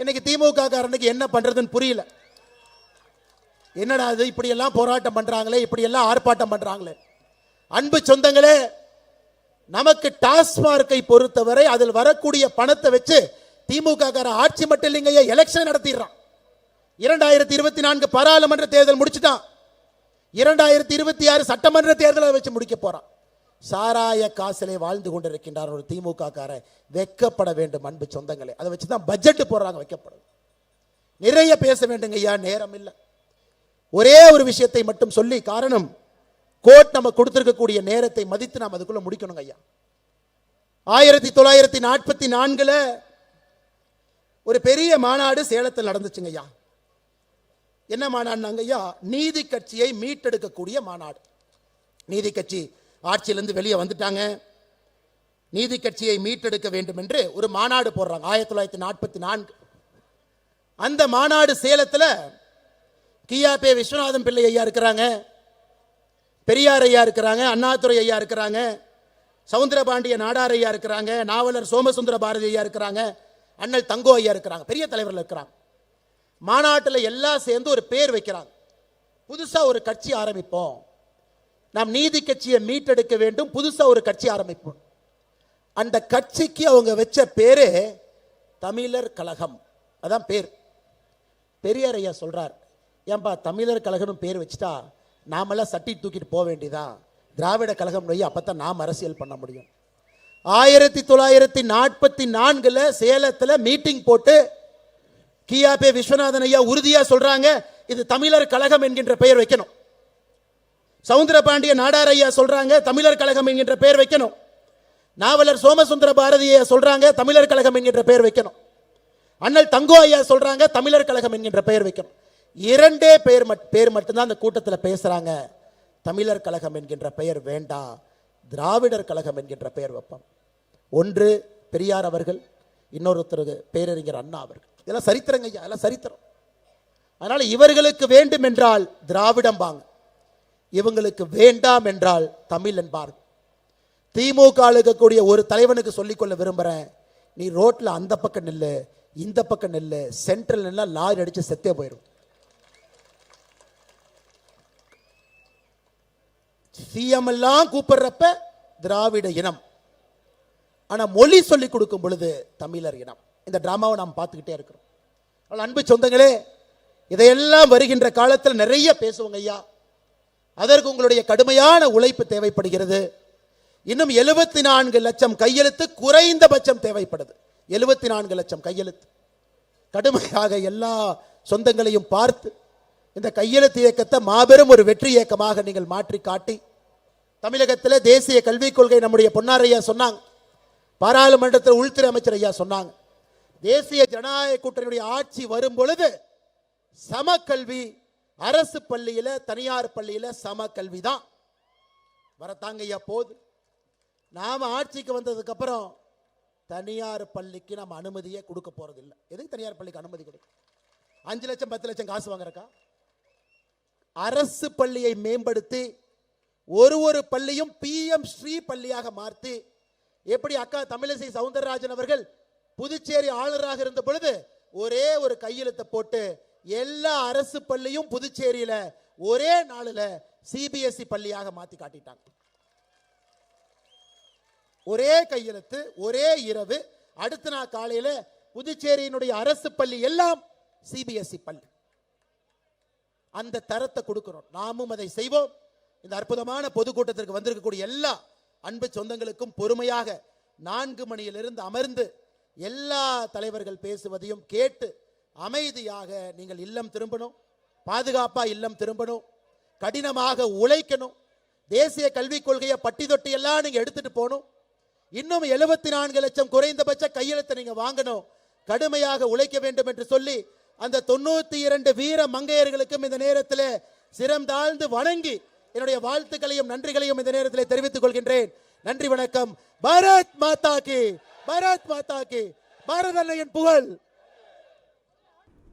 இன்னைக்கு திமுக காரனுக்கு என்ன பண்றதுன்னு புரியல. என்னடா இது இப்படியெல்லாம் போராட்டம் பண்றாங்களே இப்படியெல்லாம் ஆர்ப்பாட்டம் பண்றாங்களே. அன்பு சொந்தங்களே நமக்கு டாஸ்மார்க்கை பொறுத்தவரை அதில் வரக்கூடிய பணத்தை வச்சு திமுக கார ஆட்சி மட்டும் இல்லைங்க எலெக்ஷன் நடத்திடுறான். இரண்டாயிரத்தி இருபத்தி நான்கு பாராளுமன்ற தேர்தல் முடிச்சுட்டான். இரண்டாயிரத்தி இருபத்தி ஆறு சட்டமன்ற தேர்தலை வச்சு முடிக்க போறான். சாராய காசிலே வாழ்ந்து கொண்டிருக்கின்றார் ஒரு திமுக காரன் வெக்கப்பட வேண்டும் அன்பு சொந்தங்களே. அதை வச்சு தான் பட்ஜெட் போடுறாங்க வைக்கப்படுது நிறைய பேச வேண்டுங்க ஐயா நேரம் இல்லை. ஒரே ஒரு விஷயத்தை மட்டும் சொல்லி காரணம் கோர்ட் நம்ம கொடுத்திருக்கக்கூடிய நேரத்தை மதித்து நாம் அதுக்குள்ள முடிக்கணுங்க ஐயா. ஆயிரத்தி தொள்ளாயிரத்தி நாற்பத்தி நான்குல ஒரு பெரிய மாநாடு சேலத்தில் நடந்துச்சுங்க ஐயா. என்ன மாநாடுனாங்க ஐயா? நீதி கட்சியை மீட்டெடுக்கக்கூடிய மாநாடு. நீதி கட்சி ஆட்சியிலிருந்து வெளியே வந்துட்டாங்க. நீதி கட்சியை மீட்டெடுக்க வேண்டும் என்று ஒரு மாநாடு போடுறாங்க. ஆயிரத்தி தொள்ளாயிரத்தி நாற்பத்தி நான்கு. அந்த மாநாடு சேலத்தில் கியாபே விஸ்வநாதன் பிள்ளை ஐயா இருக்கிறாங்க. பெரியார் ஐயா இருக்கிறாங்க. அண்ணாதுரை ஐயா இருக்கிறாங்க. சவுந்தரபாண்டிய நாடார் ஐயா இருக்கிறாங்க. நாவலர் சோமசுந்தர பாரதி ஐயா இருக்கிறாங்க. அண்ணல் தங்கோ ஐயா இருக்கிறாங்க. பெரிய தலைவர்கள் இருக்கிறாங்க. மாநாட்டில் எல்லாம் சேர்ந்து ஒரு பேர் வைக்கிறாங்க. புதுசாக ஒரு கட்சி ஆரம்பிப்போம். நாம் நீதி கட்சியை மீட்டெடுக்க வேண்டும். புதுசாக ஒரு கட்சி ஆரம்பிப்போம். அந்த கட்சிக்கு அவங்க வச்ச பேரு தமிழர் கழகம். அதான் பேர். பெரியார் ஐயா சொல்றார் ஏன்பா தமிழர் கழகம்னு பேர் வச்சுட்டா நாமெல்லாம் சட்டி தூக்கிட்டு போக வேண்டியதான் திராவிட கழகம் நோய் அப்பதான் நாம் அரசியல் பண்ண முடியும். ஆயிரத்தி தொள்ளாயிரத்தி நாற்பத்தி நான்குல சேலத்தில் மீட்டிங் போட்டு கியாபே விஸ்வநாதன் ஐயா உறுதியாக சொல்றாங்க இது தமிழர் கழகம் என்கின்ற பெயர் வைக்கணும். சவுந்தரபாண்டிய நாடார் ஐயா சொல்றாங்க தமிழர் கழகம் என்கின்ற பெயர் வைக்கணும். நாவலர் சோமசுந்தர பாரதியை சொல்கிறாங்க சொல்றாங்க தமிழர் கழகம் என்கின்ற பெயர் வைக்கணும். அண்ணல் தங்கோ ஐயா சொல்றாங்க தமிழர் கழகம் என்கின்ற பெயர் வைக்கணும். இரண்டே பெயர் மட் பேர் மட்டும்தான் அந்த கூட்டத்தில் பேசுறாங்க. தமிழர் கழகம் என்கின்ற பெயர் வேண்டாம். திராவிடர் கழகம் என்கின்ற பெயர் வைப்போம். ஒன்று பெரியார் அவர்கள் இன்னொருத்தர் பேரறிஞர் அண்ணா அவர்கள். இதெல்லாம் சரித்திரங்க ஐயா இதெல்லாம் சரித்திரம். அதனால இவர்களுக்கு வேண்டும் என்றால் திராவிடம் வாங்க. இவங்களுக்கு வேண்டாம் என்றால் தமிழ் என்பார் திமுக இருக்கக்கூடிய ஒரு தலைவனுக்கு சொல்லிக்கொள்ள விரும்புகிறேன் நீ ரோட்டில் அந்த பக்கம் நில்லு இந்த பக்கம் நில்லு சென்ட்ரல் நின்னா லாரி அடித்து செத்தே போயிடும் சிஎம் எல்லாம் கூப்பிடுறப்ப திராவிட இனம். ஆனால் மொழி சொல்லி கொடுக்கும் பொழுது தமிழர் இனம். இந்த டிராமாவை நாம் பார்த்துக்கிட்டே இருக்கிறோம். அன்பு சொந்தங்களே இதையெல்லாம் வருகின்ற காலத்தில் நிறைய பேசுவோங்க ஐயா. அதற்கு உங்களுடைய கடுமையான உழைப்பு தேவைப்படுகிறது. இன்னும் எழுபத்தி நான்கு லட்சம் கையெழுத்து குறைந்தபட்சம் தேவைப்படுது. எழுபத்தி நான்கு லட்சம் கையெழுத்து. கடுமையாக எல்லா சொந்தங்களையும் பார்த்து இந்த கையெழுத்து இயக்கத்தை மாபெரும் ஒரு வெற்றி இயக்கமாக நீங்கள் மாற்றி காட்டி தமிழகத்தில் தேசிய கல்விக் கொள்கை நம்முடைய பொன்னாரையா சொன்னாங்க பாராளுமன்றத்தில் உள்துறை அமைச்சர் ஐயா சொன்னாங்க தேசிய ஜனநாயக கூட்டணியுடைய ஆட்சி வரும் பொழுது சமக்கல்வி அரசு பள்ளியில் தனியார் பள்ளியில் சம கல்வி தான் வரத்தாங்க ஐயா போது. நாம் ஆட்சிக்கு வந்ததுக்கப்புறம் தனியார் பள்ளிக்கு நம்ம அனுமதியே கொடுக்க போகிறது இல்லை எதுக்கு தனியார் பள்ளிக்கு அனுமதி கொடுக்கும் அஞ்சு லட்சம் பத்து லட்சம் காசு வாங்குறக்கா? அரசு பள்ளியை மேம்படுத்தி ஒரு ஒரு பள்ளியும் பிஎம் ஸ்ரீ பள்ளியாக மாற்றி எப்படி அக்கா தமிழிசை சவுந்தரராஜன் அவர்கள் புதுச்சேரி ஆளுநராக இருந்த பொழுது ஒரே ஒரு கையெழுத்தை போட்டு எல்லா அரசு பள்ளியும் புதுச்சேரியில ஒரே நாளில் சிபிஎஸ்இ பள்ளியாக மாத்தி காட்டிட்டாங்க. ஒரே கையெழுத்து ஒரே இரவு அடுத்த நாள் காலையில புதுச்சேரியினுடைய அரசு பள்ளி எல்லாம் சிபிஎஸ்இ பள்ளி. அந்த தரத்தை கொடுக்கிறோம் நாமும் அதை செய்வோம். இந்த அற்புதமான பொதுக்கூட்டத்திற்கு வந்திருக்கக்கூடிய எல்லா அன்பு சொந்தங்களுக்கும் பொறுமையாக நான்கு மணியிலிருந்து அமர்ந்து எல்லா தலைவர்கள் பேசுவதையும் கேட்டு அமைதியாக நீங்கள் இல்லம் திரும்பணும் பாதுகாப்பா இல்லம் திரும்பணும் கடினமாக உழைக்கணும் தேசிய கல்விக் கொள்கையை பட்டி தொட்டி எல்லாம் நீங்க எடுத்துட்டு போகணும். இன்னும் எழுபத்தி நான்கு லட்சம் குறைந்தபட்ச கையெழுத்தை நீங்க வாங்கணும். கடுமையாக உழைக்க வேண்டும் என்று சொல்லி அந்த தொண்ணூத்தி இரண்டு வீர மங்கையர்களுக்கும் இந்த நேரத்தில் சிறந்தாழ்ந்து வணங்கி என்னுடைய வாழ்த்துக்களையும் நன்றிகளையும் இந்த நேரத்தில் தெரிவித்துக் கொள்கின்றேன். நன்றி வணக்கம். பாரத் மாதா கி. பாரத் மாதா கி. பாரத அன்னையின் புகழ்.